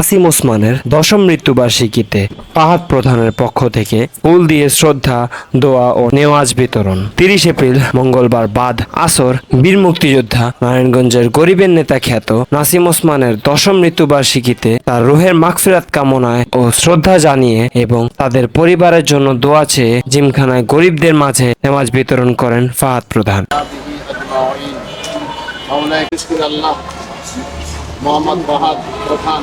আসিম ওসমানের দশম মৃত্যুবার্ষিকীতে পাহাড় প্রধানের পক্ষ থেকে ফুল দিয়ে শ্রদ্ধা দোয়া ও নেওয়াজ বিতরণ তিরিশ এপ্রিল মঙ্গলবার বাদ আসর বীর মুক্তিযোদ্ধা নারায়ণগঞ্জের গরিবের নেতা খ্যাত নাসিম ওসমানের দশম মৃত্যুবার্ষিকীতে তার রোহের মাগফিরাত কামনায় ও শ্রদ্ধা জানিয়ে এবং তাদের পরিবারের জন্য দোয়া চেয়ে জিমখানায় গরিবদের মাঝে নেওয়াজ বিতরণ করেন ফাহাদ প্রধান মোহাম্মদ বাহাদ প্রধান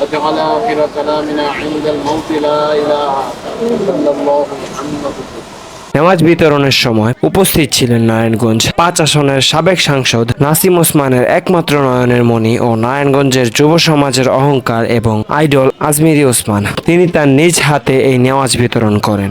وجعل آخر كلامنا عند الموت لا إله إلا الله محمد নেওয়াজ বিতরণের সময় উপস্থিত ছিলেন নারায়ণগঞ্জ পাঁচ আসনের সাবেক সাংসদ নাসিম ওসমানের একমাত্র নয়নের মণি ও নারায়ণগঞ্জের যুব সমাজের অহংকার এবং আইডল আজমিরি ওসমান তিনি তার নিজ হাতে এই নেওয়াজ বিতরণ করেন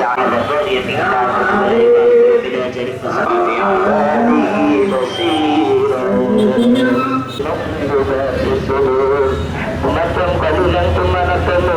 وجعل ذريتي بعد ذلك بلا جلب فصنعت عبادي بصيرا ربك في الصدور متى قليلا ثم نتمم